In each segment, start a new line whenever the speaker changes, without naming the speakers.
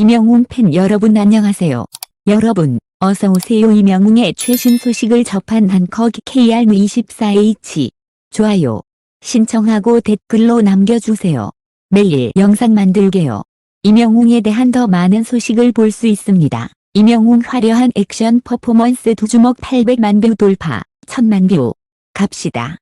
이명웅 팬 여러분 안녕하세요. 여러분, 어서오세요. 이명웅의 최신 소식을 접한 한커기 KR24H. 좋아요, 신청하고 댓글로 남겨주세요. 매일 영상 만들게요. 이명웅에 대한 더 많은 소식을 볼 수 있습니다. 이명웅 화려한 액션 퍼포먼스 두 주먹 800만 뷰 돌파, 1000만 뷰. 갑시다.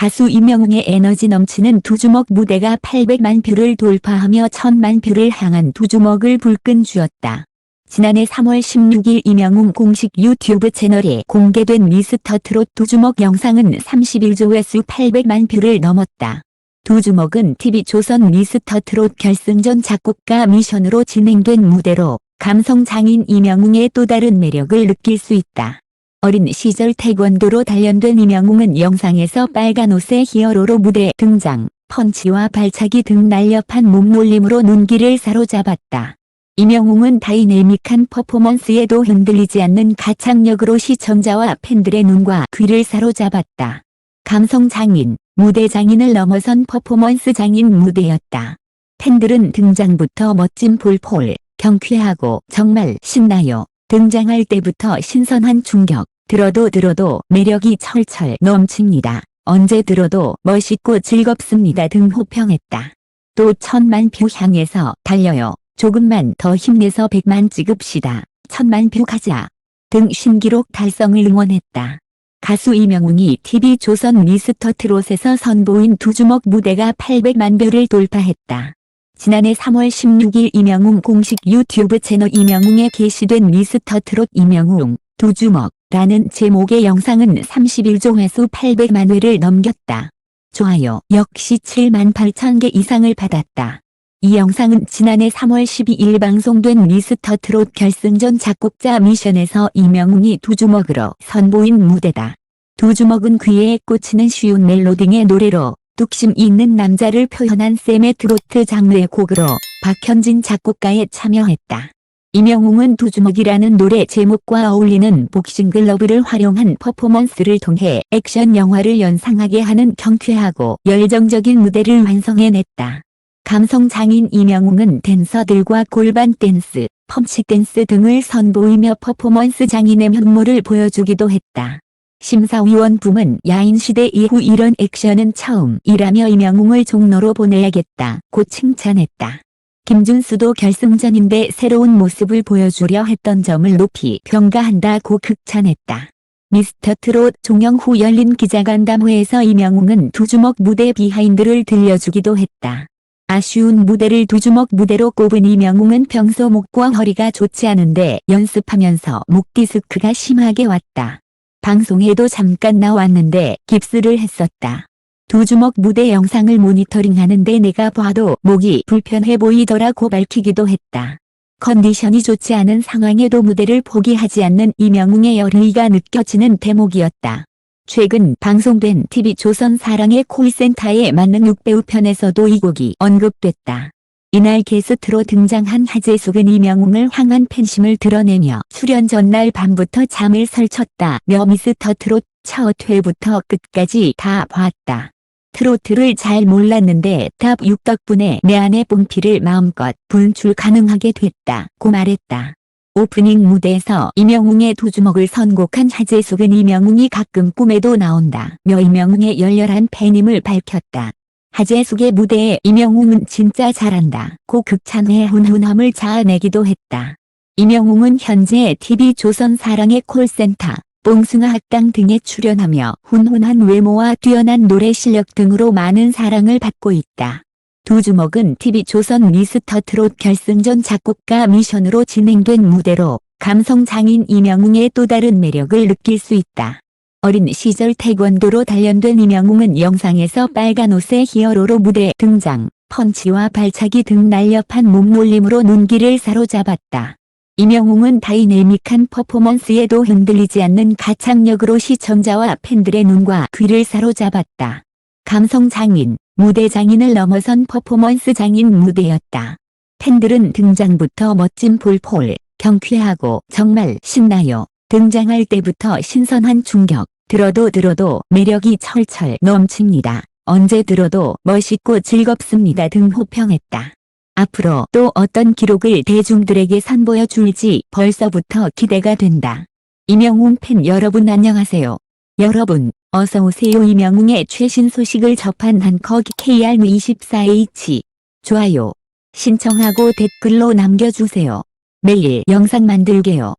가수 이명웅의 에너지 넘치는 두 주먹 무대가 800만 뷰를 돌파하며 1000만 뷰를 향한 두 주먹을 불끈 쥐었다. 지난해 3월 16일 이명웅 공식 유튜브 채널에 공개된 미스터 트롯 두 주먹 영상은 31조회수 800만 뷰를 넘었다. 두 주먹은 TV조선 미스터 트롯 결승전 작곡가 미션으로 진행된 무대로 감성 장인 이명웅의 또 다른 매력을 느낄 수 있다. 어린 시절 태권도로 단련된 이명웅은 영상에서 빨간 옷의 히어로로 무대 등장, 펀치와 발차기 등 날렵한 몸놀림으로 눈길을 사로잡았다. 이명웅은 다이내믹한 퍼포먼스에도 흔들리지 않는 가창력으로 시청자와 팬들의 눈과 귀를 사로잡았다. 감성 장인, 무대 장인을 넘어선 퍼포먼스 장인 무대였다. 팬들은 등장부터 멋진 볼폴, 경쾌하고 정말 신나요. 등장할 때부터 신선한 충격, 들어도 들어도 매력이 철철 넘칩니다. 언제 들어도 멋있고 즐겁습니다 등 호평했다. 또 천만 뷰 향해서 달려요. 조금만 더 힘내서 백만 찍읍시다. 천만 뷰 가자. 등 신기록 달성을 응원했다. 가수 이명웅이 TV조선 미스터 트롯에서 선보인 두 주먹 무대가 800만 뷰를 돌파했다. 지난해 3월 16일 이명웅 공식 유튜브 채널 이명웅에 게시된 미스터 트롯 이명웅 두 주먹라는 제목의 영상은 31조 회수 800만 회를 넘겼다. 좋아요 역시 7만 8천 개 이상을 받았다. 이 영상은 지난해 3월 12일 방송된 미스터 트롯 결승전 작곡자 미션에서 이명웅이 두 주먹으로 선보인 무대다. 두 주먹은 귀에 꽂히는 쉬운 멜로딩의 노래로 뚝심 있는 남자를 표현한 쌤의 트로트 장르의 곡으로 박현진 작곡가에 참여했다. 이명웅은 두 주먹이라는 노래 제목과 어울리는 복싱 글러브를 활용한 퍼포먼스를 통해 액션 영화를 연상하게 하는 경쾌하고 열정적인 무대를 완성해냈다. 감성 장인 이명웅은 댄서들과 골반 댄스, 펌치 댄스 등을 선보이며 퍼포먼스 장인의 면모를 보여주기도 했다. 심사위원 부문 야인시대 이후 이런 액션은 처음이라며 이명웅을 종로로 보내야겠다 고 칭찬했다. 김준수도 결승전인데 새로운 모습을 보여주려 했던 점을 높이 평가한다고 극찬했다. 미스터 트롯 종영 후 열린 기자간담회에서 이명웅은 두 주먹 무대 비하인드를 들려주기도 했다. 아쉬운 무대를 두 주먹 무대로 꼽은 이명웅은 평소 목과 허리가 좋지 않은데 연습하면서 목 디스크가 심하게 왔다. 방송에도 잠깐 나왔는데 깁스를 했었다. 두 주먹 무대 영상을 모니터링하는데 내가 봐도 목이 불편해 보이더라고 밝히기도 했다. 컨디션이 좋지 않은 상황에도 무대를 포기하지 않는 이명웅의 열의가 느껴지는 대목이었다. 최근 방송된 TV조선 사랑의 콜센터에 맞는 6배우 편에서도 이 곡이 언급됐다. 이날 게스트로 등장한 하재숙은 이명웅을 향한 팬심을 드러내며 출연 전날 밤부터 잠을 설쳤다며 미스터 트롯 첫 회부터 끝까지 다 봤다. 트로트를 잘 몰랐는데 탑 6 덕분에 내 안의 뽕피를 마음껏 분출 가능하게 됐다고 말했다. 오프닝 무대에서 이명웅의 두 주먹을 선곡한 하재숙은 이명웅이 가끔 꿈에도 나온다며 이명웅의 열렬한 팬임을 밝혔다. 하재숙의 무대에 이명웅은 진짜 잘한다. 고 극찬해 훈훈함을 자아내기도 했다. 이명웅은 현재 TV조선 사랑의 콜센터, 뽕숭아 학당 등에 출연하며 훈훈한 외모와 뛰어난 노래 실력 등으로 많은 사랑을 받고 있다. 두 주먹은 TV조선 미스터 트롯 결승전 작곡가 미션으로 진행된 무대로 감성 장인 이명웅의 또 다른 매력을 느낄 수 있다. 어린 시절 태권도로 단련된 이명웅은 영상에서 빨간 옷의 히어로로 무대 등장, 펀치와 발차기 등 날렵한 몸놀림으로 눈길을 사로잡았다. 이명웅은 다이내믹한 퍼포먼스에도 흔들리지 않는 가창력으로 시청자와 팬들의 눈과 귀를 사로잡았다. 감성 장인, 무대 장인을 넘어선 퍼포먼스 장인 무대였다. 팬들은 등장부터 멋진 볼폴, 경쾌하고 정말 신나요. 등장할 때부터 신선한 충격, 들어도 들어도 매력이 철철 넘칩니다. 언제 들어도 멋있고 즐겁습니다 등 호평했다. 앞으로 또 어떤 기록을 대중들에게 선보여 줄지 벌써부터 기대가 된다. 이명웅 팬 여러분 안녕하세요. 여러분, 어서오세요. 이명웅의 최신 소식을 접한 한커기 KR24H. 좋아요, 신청하고 댓글로 남겨주세요. 매일 영상 만들게요.